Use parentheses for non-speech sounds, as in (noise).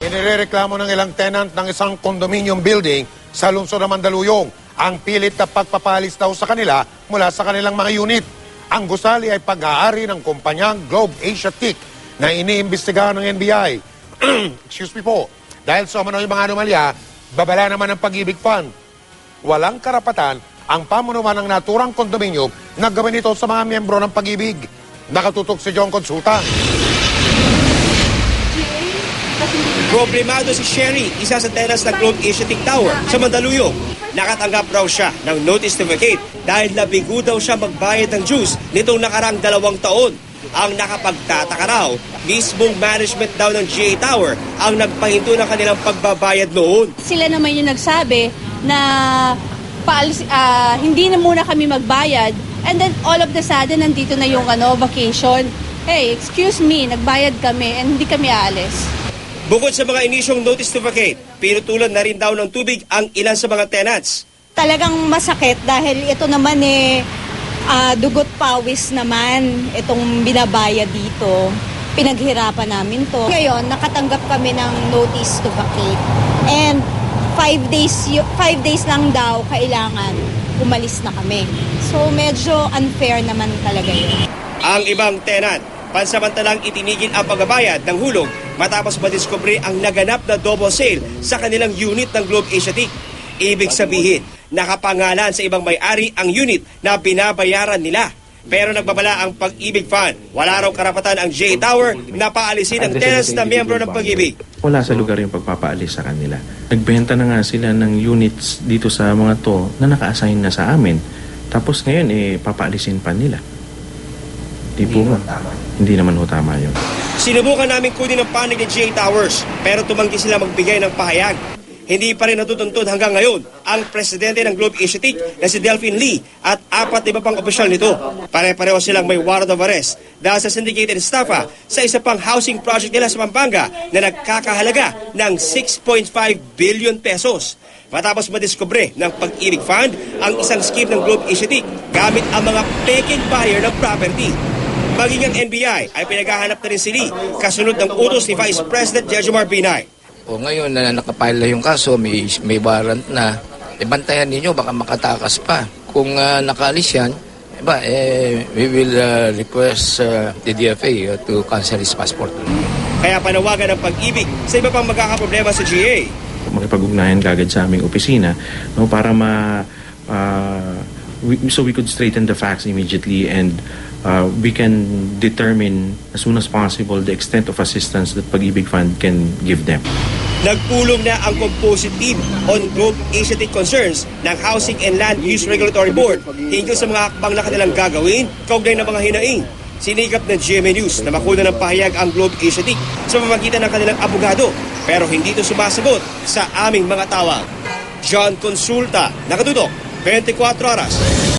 Inireklamo ng ilang tenant ng isang condominium building sa lungsod ng Mandaluyong ang pilit na pagpapalis daw sa kanila mula sa kanilang mga unit. Ang gusali ay pag-aari ng kumpanyang Globe Asia TIC na iniimbestigahan ng NBI. (clears throat) Excuse me po. Dahil sa umano yung mga anomalya, babala naman ng pag-ibig fund. Walang karapatan ang pamunuan ng naturang kondominium na gawin ito sa mga miyembro ng pag-ibig. Nakatutok si John Consulta. Problemado si Sherry, isa sa tenants ng Globe Asiatic Tower sa Mandaluyong. Nakatanggap raw siya ng notice to vacate dahil nabigo daw siya magbayad ng dues nitong nakarang dalawang taon. Ang nakapagtataka raw, mismong management daw ng GA Tower ang nagpahinto ng kanilang pagbabayad noon. sila naman yung nagsabi na paalis, ah, hindi na muna kami magbayad and then all of the sudden nandito na yung ano, vacation. Hey, excuse me, nagbayad kami and hindi kami aalis. Bukod sa mga inisyong notice to vacate, pinutulan na rin daw ng tubig ang ilan sa mga tenants. talagang masakit dahil ito naman eh ah, dugot pawis naman itong binabayad dito. Pinaghirapan namin to. Ngayon, nakatanggap kami ng notice to vacate. And five days, five days lang daw kailangan umalis na kami. So medyo unfair naman talaga yun. Ang ibang tenant, pansamantalang itinigil ang pagbabayad ng hulog matapos madiskubre ang naganap na double sale sa kanilang unit ng Globe Asiatic. Ibig sabihin, nakapangalan sa ibang may-ari ang unit na binabayaran nila. Pero nagbabala ang Pag-ibig Fund. Wala raw karapatan ang J Tower na paalisin ang tenants na miyembro ng Pag-ibig. wala sa lugar yung pagpapaalis sa kanila. Nagbenta na nga sila ng units dito sa mga to na naka-assign na sa amin. Tapos ngayon, eh, papaalisin pa nila. Di po ba? Hindi naman ho tama yun. Sinubukan namin kunin ang panig ng J Towers pero tumanggi sila magbigay ng pahayag. Hindi pa rin natutuntun hanggang ngayon ang presidente ng Globe Asiatic na si Delphine Lee at apat iba pang opisyal nito. Pare-pareho silang may warrant of arrest dahil sa syndicated staffa sa isa pang housing project nila sa Pampanga na nagkakahalaga ng 6.5 billion pesos. Matapos madiskubre ng Pag-ibig Fund ang isang scheme ng Globe Asiatic gamit ang mga peking buyer ng property. Maging ang NBI ay pinaghahanap na rin si Lee kasunod ng utos ni Vice President Jejomar Binay. O ngayon na nakapile na yung kaso, may, may warrant na, e bantayan ninyo, baka makatakas pa. Kung ah, nakaalis yan, Eba, eh, we will ah, request ah, the DFA ah, to cancel his passport. Kaya panawagan ng pag-ibig sa iba pang magkakaproblema sa GA. Makipag-ugnayan kagad sa aming opisina no, para ma... ah, we- so we could straighten the facts immediately and uh, we can determine as soon as possible the extent of assistance that Pag-ibig Fund can give them. Nagpulong na ang composite team on Globe Asiatic concerns ng Housing and Land Use Regulatory Board hinggil sa mga hakbang na kanilang gagawin kaugnay ng mga hinaing. Sinikap ng GMA News na makuna ng pahayag ang Globe Asiatic sa pamagitan ng kanilang abogado pero hindi ito sumasagot sa aming mga tawag. John Consulta, nakatutok, 24 oras.